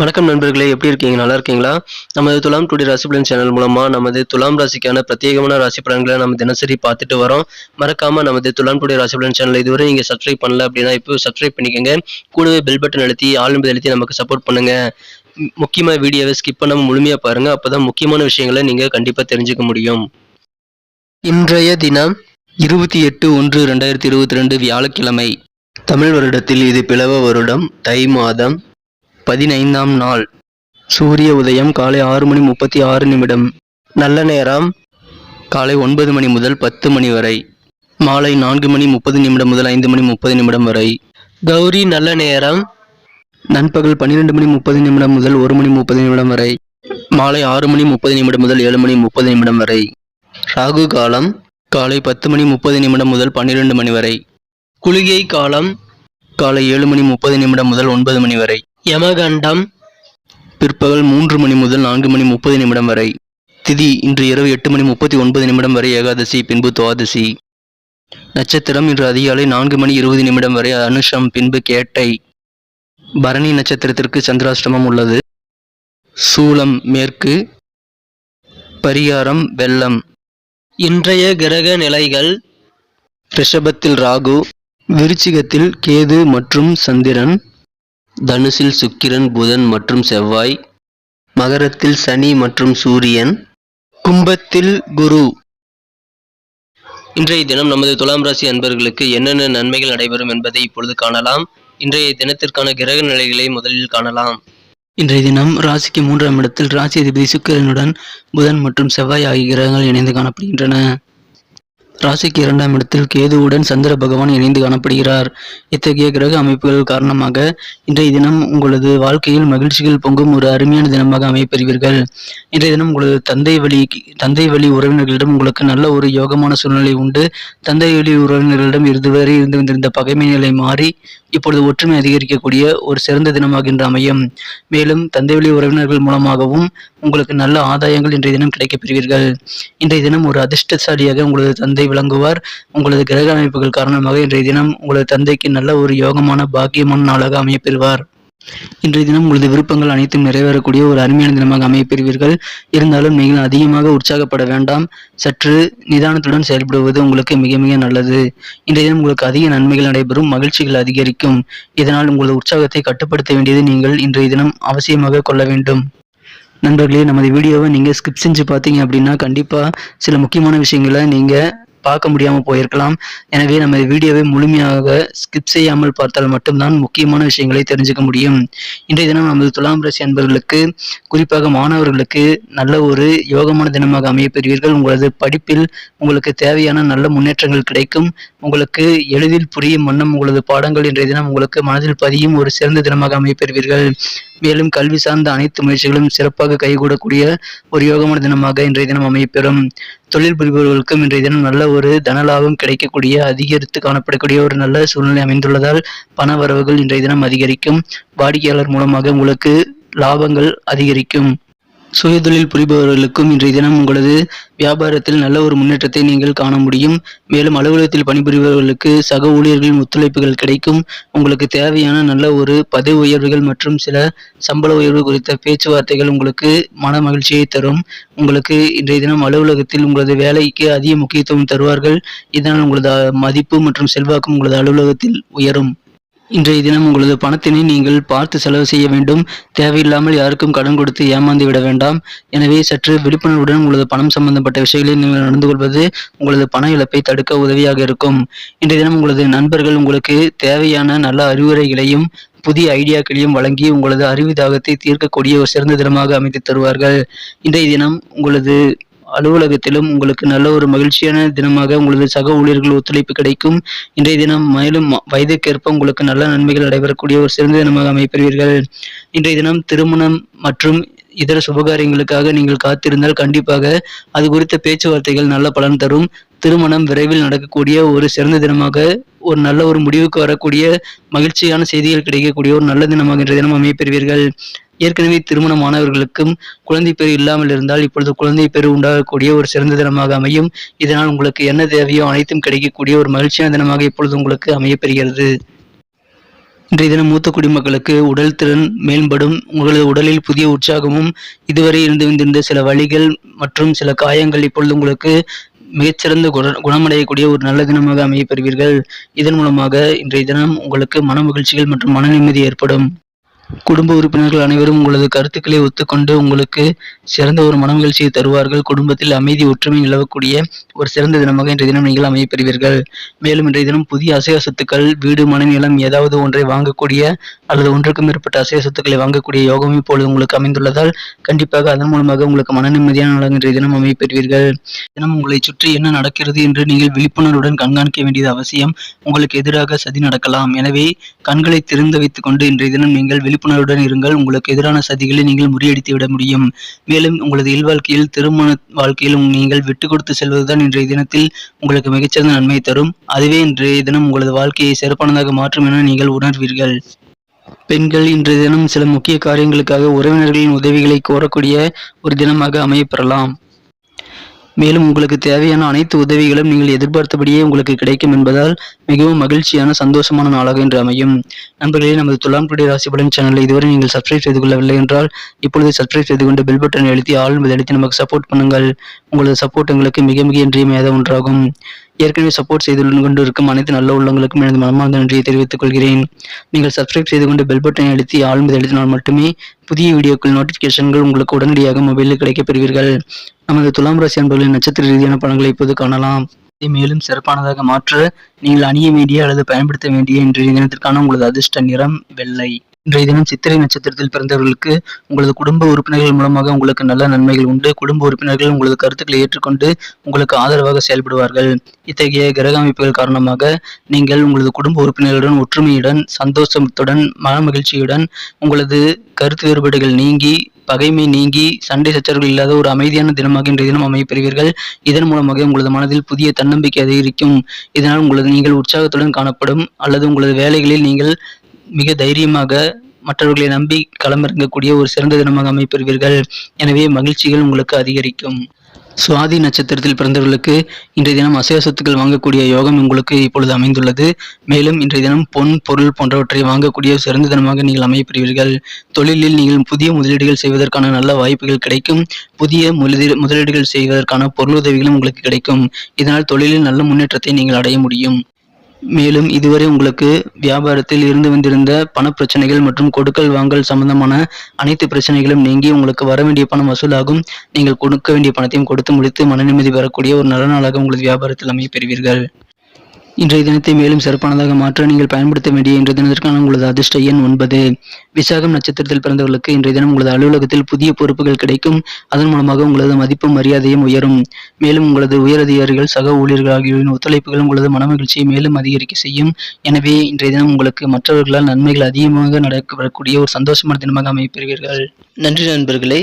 வணக்கம் நண்பர்களே எப்படி இருக்கீங்க? நல்லா இருக்கீங்களா? நமது துலாம் டுடே ராசி பலன் சேனல் மூலமா நமது துலாம் ராசிக்கான பிரத்யேகமான ராசி பலன்களை நம்ம தினசரி பார்த்துட்டு வரோம். மறக்காம நமது துலாம் டுடே ராசி பலன் சேனல் இதுவரை நீங்க சப்ஸ்கிரைப் பண்ணல அப்படின்னா இப்போ சப்ஸ்கிரைப் பண்ணிக்கோங்க. கூடவே பெல் பட்டன் அழுத்தி ஆள் அழுத்தி நமக்கு சப்போர்ட் பண்ணுங்க. ம், முக்கியமா வீடியோவை ஸ்கிப் பண்ணாம முழுமையா பாருங்க. அப்பதான் முக்கியமான விஷயங்களை நீங்க கண்டிப்பா தெரிஞ்சுக்க முடியும். இன்றைய தினம் இருபத்தி எட்டு ஒன்று ரெண்டாயிரத்தி இருபத்தி ரெண்டு வியாழக்கிழமை. தமிழ் வருடத்தில் இது பிளவ வருடம். தை மாதம் பதினைந்தாம் நாள். சூரிய உதயம் காலை ஆறு மணி முப்பத்தி ஆறு நிமிடம். நல்ல நேரம். காலை ஒன்பது மணி முதல் பத்து மணி வரை. மாலை நான்கு மணி முப்பது நிமிடம் முதல் ஐந்து மணி முப்பது நிமிடம் வரை. கௌரி நல்ல நேரம். நண்பகல் பன்னிரெண்டு மணி முப்பது நிமிடம் முதல் ஒரு மணி முப்பது நிமிடம் வரை. மாலை ஆறு மணி முப்பது நிமிடம் முதல் ஏழு மணி முப்பது நிமிடம் வரை. ராகு காலம். காலை பத்து மணி முப்பது நிமிடம் முதல் பன்னிரெண்டு மணி வரை. குளிகை காலம். காலை ஏழு மணி முப்பது நிமிடம் முதல் ஒன்பது மணி வரை. யமகண்டம். பிற்பகல் மூன்று மணி முதல் நான்கு மணி முப்பது நிமிடம் வரை. திதி இன்று இரவு எட்டு மணி முப்பத்தி ஒன்பது நிமிடம் வரை ஏகாதசி பின்பு துவாதசி. நட்சத்திரம் இன்று அதிகாலை நான்கு மணி இருபது நிமிடம் வரை அனுஷம் பின்பு கேட்டை. பரணி நட்சத்திரத்திற்கு சந்திராஷ்டமம் உள்ளது. சூலம் மேற்கு. பரிகாரம் வெள்ளம். இன்றைய கிரக நிலைகள். ரிஷபத்தில் ராகு விருச்சிகத்தில் கேது மற்றும் சந்திரன். தனுசில் சுக்கிரன் புதன் மற்றும் செவ்வாய் மகரத்தில் சனி மற்றும் சூரியன் கும்பத்தில் குரு. இன்றைய தினம் நமது துலாம் ராசி அன்பர்களுக்கு என்னென்ன நன்மைகள் நடைபெறும் என்பதை இப்பொழுது காணலாம். இன்றைய தினத்திற்கான கிரக நிலைகளை முதலில் காணலாம். இன்றைய தினம் ராசிக்கு மூன்றாம் இடத்தில் ராசி அதிபதி சுக்கிரனுடன் புதன் மற்றும் செவ்வாய் ஆகிய கிரகங்கள் இணைந்து காணப்படுகின்றன. ராசிக்கு இரண்டாம் இடத்தில் கேதுவுடன் சந்திர பகவான் இணைந்து காணப்படுகிறார். இத்தகைய கிரக அமைப்புகள் காரணமாக இன்றைய தினம் உங்களது வாழ்க்கையில் மகிழ்ச்சிகள் பொங்கும் ஒரு அருமையான தினமாக அமைப்பெறுவீர்கள் இன்றைய தினம் உங்களது தந்தை வழி தந்தை வழி உறவினர்களிடம் உங்களுக்கு நல்ல ஒரு யோகமான சூழ்நிலை உண்டு. தந்தை வழி உறவினர்களிடம் இருந்துவரை இருந்து வந்திருந்த பகைமை நிலை மாறி இப்பொழுது ஒற்றுமை அதிகரிக்கக்கூடிய ஒரு சிறந்த தினமாக இன்று அமையும். மேலும் தந்தை வழி உறவினர்கள் மூலமாகவும் உங்களுக்கு நல்ல ஆதாயங்கள் இன்றைய தினம் கிடைக்கப் பெறுவீர்கள். இன்றைய தினம் ஒரு அதிர்ஷ்டசாலியாக உங்களது தந்தை விளங்குவார். உங்களது கிரக அமைப்புகள் காரணமாக இன்றைய தினம் உங்களது தந்தைக்கு நல்ல ஒரு யோகமான பாக்கியமான நாளாக அமையப்பெறுவார். இன்றைய தினம் உங்களது விருப்பங்கள் அனைத்தும் நிறைவேறக்கூடிய ஒரு அருமையான தினமாக அமையப்பெறுவீர்கள். இருந்தாலும் நீங்கள் அதிகமாக உற்சாகப்பட வேண்டாம். சற்று நிதானத்துடன் செயல்படுவது உங்களுக்கு மிக மிக நல்லது. இன்றைய தினம் உங்களுக்கு அதிக நன்மைகள் நடைபெறும் மகிழ்ச்சிகள் அதிகரிக்கும். இதனால் உங்களது உற்சாகத்தை கட்டுப்படுத்த வேண்டியது நீங்கள் இன்றைய தினம் அவசியமாக கொள்ள வேண்டும். நண்பர்களே நமது வீடியோவை நீங்கள் ஸ்கிப் செஞ்சு பார்த்தீங்க அப்படின்னா கண்டிப்பாக சில முக்கியமான விஷயங்களை நீங்கள் பார்க்க முடியாமல் போயிருக்கலாம். எனவே நம்ம வீடியோவை முழுமையாக ஸ்கிப் செய்யாமல் பார்த்தால் மட்டும்தான் முக்கியமான விஷயங்களை தெரிஞ்சுக்க முடியும். இன்றைய தினம் நமது துலாம் ராசி அன்பர்களுக்கு குறிப்பாக மாணவர்களுக்கு நல்ல ஒரு யோகமான தினமாக அமையப்பெறுவீர்கள். உங்களது படிப்பில் உங்களுக்கு தேவையான நல்ல முன்னேற்றங்கள் கிடைக்கும். உங்களுக்கு எளிதில் புரியும் வண்ணம் உங்களது பாடங்கள் இன்றைய தினம் உங்களுக்கு மனதில் பதியும் ஒரு சிறந்த தினமாக அமையப்பெறுவீர்கள். மேலும் கல்வி சார்ந்த அனைத்து முயற்சிகளும் சிறப்பாக கைகூடக்கூடிய ஒரு யோகமான தினமாக இன்றைய தினம் அமையப்பெறும். தொழில் புரிபவர்களுக்கும் இன்றைய தினம் நல்ல ஒரு தனலாபம் கிடைக்கக்கூடிய அதிகரித்து காணப்படக்கூடிய ஒரு நல்ல சூழ்நிலை அமைந்துள்ளதால் பண வரவுகள் இன்றைய தினம் அதிகரிக்கும். வாடிக்கையாளர் மூலமாக உங்களுக்கு லாபங்கள் அதிகரிக்கும். சுயதொழில் புரிபவர்களுக்கும் இன்றைய தினம் உங்களது வியாபாரத்தில் நல்ல ஒரு முன்னேற்றத்தை நீங்கள் காண முடியும். மேலும் அலுவலகத்தில் பணிபுரிபவர்களுக்கு சக ஊழியர்களின் ஒத்துழைப்புகள் கிடைக்கும். உங்களுக்கு தேவையான நல்ல ஒரு பதவி உயர்வுகள் மற்றும் சில சம்பள உயர்வு குறித்த பேச்சுவார்த்தைகள் உங்களுக்கு மன மகிழ்ச்சியை தரும். உங்களுக்கு இன்றைய தினம் அலுவலகத்தில் உங்களது வேலைக்கு அதிக முக்கியத்துவம் தருவார்கள். இதனால் உங்களது மதிப்பு மற்றும் செல்வாக்கும் உங்களது அலுவலகத்தில் உயரும். இன்றைய தினம் உங்களது பணத்தினை நீங்கள் பார்த்து செலவு செய்ய வேண்டும். தேவையில்லாமல் யாருக்கும் கடன் கொடுத்து ஏமாந்து விட வேண்டாம். எனவே சற்று விழிப்புணர்வுடன் உங்களது பணம் சம்பந்தப்பட்ட விஷயங்களில் நீங்கள் நடந்து கொள்வது உங்களது பண இழப்பை தடுக்க உதவியாக இருக்கும். இன்றைய தினம் உங்களது நண்பர்கள் உங்களுக்கு தேவையான நல்ல அறிவுரைகளையும் புதிய ஐடியாக்களையும் வழங்கி உங்களது அறிவு தாகத்தை தீர்க்கக்கூடிய ஒரு சிறந்த தினமாக அமைத்து தருவார்கள். இன்றைய தினம் உங்களது அலுவலகத்திலும் உங்களுக்கு நல்ல ஒரு மகிழ்ச்சியான தினமாக உங்களது சக ஊழியர்கள் ஒத்துழைப்பு கிடைக்கும். இன்றைய தினம் மேலும் வயதுக்கேற்ப உங்களுக்கு நல்ல நன்மைகள் நடைபெறக்கூடிய ஒரு சிறந்த தினமாக அமைப்பெறுவீர்கள் இன்றைய தினம் திருமணம் மற்றும் இதர சுபகாரியங்களுக்காக நீங்கள் காத்திருந்தால் கண்டிப்பாக அது குறித்த பேச்சுவார்த்தைகள் நல்ல பலன் தரும். திருமணம் விரைவில் நடக்கக்கூடிய ஒரு சிறந்த தினமாக ஒரு நல்ல ஒரு முடிவுக்கு வரக்கூடிய மகிழ்ச்சியான செய்திகள் கிடைக்கக்கூடிய ஒரு நல்ல தினமாக இன்றைய தினம் அமைப்பெறுவீர்கள் ஏற்கனவே திருமணமானவர்களுக்கும் குழந்தை பெரு இல்லாமல் இருந்தால் இப்பொழுது குழந்தை பெரு உண்டாகக்கூடிய ஒரு சிறந்த தினமாக அமையும். இதனால் உங்களுக்கு என்ன தேவையோ அனைத்தும் கிடைக்கக்கூடிய ஒரு மகிழ்ச்சியான தினமாக இப்பொழுது உங்களுக்கு அமையப்பெறுகிறது. இன்றைய தினம் மூத்த குடிமக்களுக்கு உடல் திறன் மேம்படும். உங்களது உடலில் புதிய உற்சாகமும் இதுவரை இருந்து வந்திருந்த சில வழிகள் மற்றும் சில காயங்கள் இப்பொழுது உங்களுக்கு மிகச்சிறந்த குண குணமடையக்கூடிய ஒரு நல்ல தினமாக அமையப்பெறுவீர்கள். இதன் மூலமாக இன்றைய தினம் உங்களுக்கு மன மகிழ்ச்சிகள் மற்றும் மன நிம்மதி ஏற்படும். குடும்ப உறுப்பினர்கள் அனைவரும் உங்களது கருத்துக்களை ஒத்துக்கொண்டு உங்களுக்கு சிறந்த ஒரு மனமகிழ்ச்சியை தருவார்கள். குடும்பத்தில் அமைதி ஒற்றுமை நிலவக்கூடிய ஒரு சிறந்த தினமாக இன்றைய தினம் நீங்கள் அமையப்பெறுவீர்கள். மேலும் இன்றைய தினம் புதிய அசைய சொத்துக்கள் வீடு மனநிலம் ஏதாவது ஒன்றை வாங்கக்கூடிய அல்லது ஒன்றுக்கும் மேற்பட்ட அசைய சொத்துக்களை வாங்கக்கூடிய யோகம் இப்பொழுது உங்களுக்கு அமைந்துள்ளதால் கண்டிப்பாக அதன் மூலமாக உங்களுக்கு மன நிம்மதியான நாளாக இன்றைய தினம் அமையப் பெறுவீர்கள் தினம் உங்களை சுற்றி என்ன நடக்கிறது என்று நீங்கள் விழிப்புணர்வுடன் கண்காணிக்க வேண்டியது அவசியம். உங்களுக்கு எதிராக சதி நடக்கலாம். எனவே கண்களை திறந்து வைத்துக் கொண்டு இன்றைய தினம் நீங்கள் விழிப்புணர்வுடன் இருங்கள். உங்களுக்கு எதிரான சதிகளை நீங்கள் முறியடித்து விட முடியும். மேலும் உங்களது இல்வாழ்க்கையில் திருமண வாழ்க்கையில் நீங்கள் விட்டு கொடுத்து செல்வதுதான் இன்றைய தினத்தில் உங்களுக்கு மிகச்சிறந்த நன்மை தரும். அதுவே இன்றைய தினம் உங்களது வாழ்க்கையை சிறப்பானதாக மாற்றும் என நீங்கள் உணர்வீர்கள். பெண்கள் இன்றைய தினம் சில முக்கிய காரியங்களுக்காக உறவினர்களின் உதவிகளை கோரக்கூடிய ஒரு தினமாக அமையப்பெறலாம் மேலும் உங்களுக்கு தேவையான அனைத்து உதவிகளும் நீங்கள் எதிர்பார்த்தபடியே உங்களுக்கு கிடைக்கும் என்பதால் மிகவும் மகிழ்ச்சியான சந்தோஷமான நாளாக இன்று அமையும். நண்பர்களே நமது துலாம் குடி ராசி பலன் சேனலை இதுவரை நீங்கள் சப்ஸ்கிரைப் செய்து கொள்ளவில்லை என்றால் இப்பொழுது சப்ஸ்கிரைப் செய்து கொண்டு பெல் பட்டனை அழுத்தி ஆள் அழுத்தி நமக்கு சப்போர்ட் பண்ணுங்கள். உங்களது சப்போர்ட் எங்களுக்கு மிக மிக இன்றியமையாத ஒன்றாகும். ஏற்கனவே சப்போர்ட் செய்து கொண்டு இருக்கும் அனைத்து நல்ல உள்ளங்களுக்கும் எனது மனமார்ந்த நன்றியை தெரிவித்துக் கொள்கிறேன். நீங்கள் சப்ஸ்கிரைப் செய்து கொண்டு பெல் பட்டனை அழுத்தி ஆல் அழுத்தினால் மட்டுமே புதிய வீடியோக்கள் நோட்டிபிகேஷன்கள் உங்களுக்கு உடனடியாக மொபைலில் கிடைக்கப் பெறுவீர்கள். நமது துலாம் ராசி அன்பர்களின் நட்சத்திர ரீதியான பலன்களை இப்போது காணலாம். இதை மேலும் சிறப்பானதாக மாற்ற நீங்கள் அணிய வேண்டிய அல்லது பயன்படுத்த வேண்டிய இன்றைய தினத்திற்கான உங்களது அதிர்ஷ்ட நிறம் வெள்ளை. இன்றைய தினம் சித்திரை நட்சத்திரத்தில் பிறந்தவர்களுக்கு உங்களது குடும்ப உறுப்பினர்கள் மூலமாக உங்களுக்கு நல்ல நன்மைகள் உண்டு. குடும்ப உறுப்பினர்கள் உங்களது கருத்துக்களை ஏற்றுக்கொண்டு உங்களுக்கு ஆதரவாக செயல்படுவார்கள். இத்தகைய கிரக அமைப்புகள் காரணமாக நீங்கள் உங்களது குடும்ப உறுப்பினர்களுடன் ஒற்றுமையுடன் சந்தோஷத்துடன் மன மகிழ்ச்சியுடன் உங்களது கருத்து வேறுபாடுகள் நீங்கி பகைமை நீங்கி சண்டை சச்சரவுகள் இல்லாத ஒரு அமைதியான தினமாக இன்றைய தினம் அமையப்பெறுவீர்கள் இதன் மூலமாக உங்களது மனதில் புதிய தன்னம்பிக்கை அதிகரிக்கும். இதனால் உங்களது நீங்கள் உற்சாகத்துடன் காணப்படும். அல்லது உங்களது வேலைகளில் நீங்கள் மிக தைரியமாக மற்றவர்களை நம்பி களமிறங்கக்கூடிய ஒரு சிறந்த தினமாக அமைப்பெறுவீர்கள் எனவே மகிழ்ச்சிகள் உங்களுக்கு அதிகரிக்கும். சுவாதி நட்சத்திரத்தில் பிறந்தவர்களுக்கு இன்றைய தினம் அசைவ சொத்துக்கள் வாங்கக்கூடிய யோகம் உங்களுக்கு இப்பொழுது அமைந்துள்ளது. மேலும் இன்றைய தினம் பொன் பொருள் போன்றவற்றை வாங்கக்கூடிய சிறந்த தினமாக நீங்கள் அமையப்பெறுவீர்கள். தொழிலில் நீங்கள் புதிய முதலீடுகள் செய்வதற்கான நல்ல வாய்ப்புகள் கிடைக்கும். புதிய முதலீடுகள் செய்வதற்கான பொருளுதவிகளும் உங்களுக்கு கிடைக்கும். இதனால் தொழிலில் நல்ல முன்னேற்றத்தை நீங்கள் அடைய முடியும். மேலும் இதுவரை உங்களுக்கு வியாபாரத்தில் இருந்து வந்திருந்த பண பிரச்சனைகள் மற்றும் கொடுக்கல் வாங்கல் சம்பந்தமான அனைத்து பிரச்சனைகளும் நீங்கி உங்களுக்கு வர வேண்டிய பணம் வசூலாகும். நீங்கள் கொடுக்க வேண்டிய பணத்தையும் கொடுத்து முடித்து மன நிம்மதி பெறக்கூடிய ஒரு நல்ல நாளாக உங்களது வியாபாரத்தில் அமைய பெறுவீர்கள். இன்றைய தினத்தை மேலும் சிறப்பானதாக மாற்ற நீங்கள் பயன்படுத்த வேண்டிய இன்றைய தினத்திற்கான உங்களது அதிர்ஷ்ட எண் ஒன்பது. விசாகம் நட்சத்திரத்தில் பிறந்தவர்களுக்கு இன்றைய தினம் உங்களது அலுவலகத்தில் புதிய பொறுப்புகள் கிடைக்கும். அதன் மூலமாக உங்களது மதிப்பும் மரியாதையும் உயரும். மேலும் உங்களது உயரதிகாரிகள் சக ஊழியர்கள் ஆகியோரின் ஒத்துழைப்புகள் உங்களது மனமகிழ்ச்சியை மேலும் அதிகரிக்க செய்யும். எனவே இன்றைய தினம் உங்களுக்கு மற்றவர்களால் நன்மைகள் அதிகமாக நடக்க வரக்கூடிய ஒரு சந்தோஷமான தினமாக அமைப்பெறுவீர்கள் நன்றி நண்பர்களே.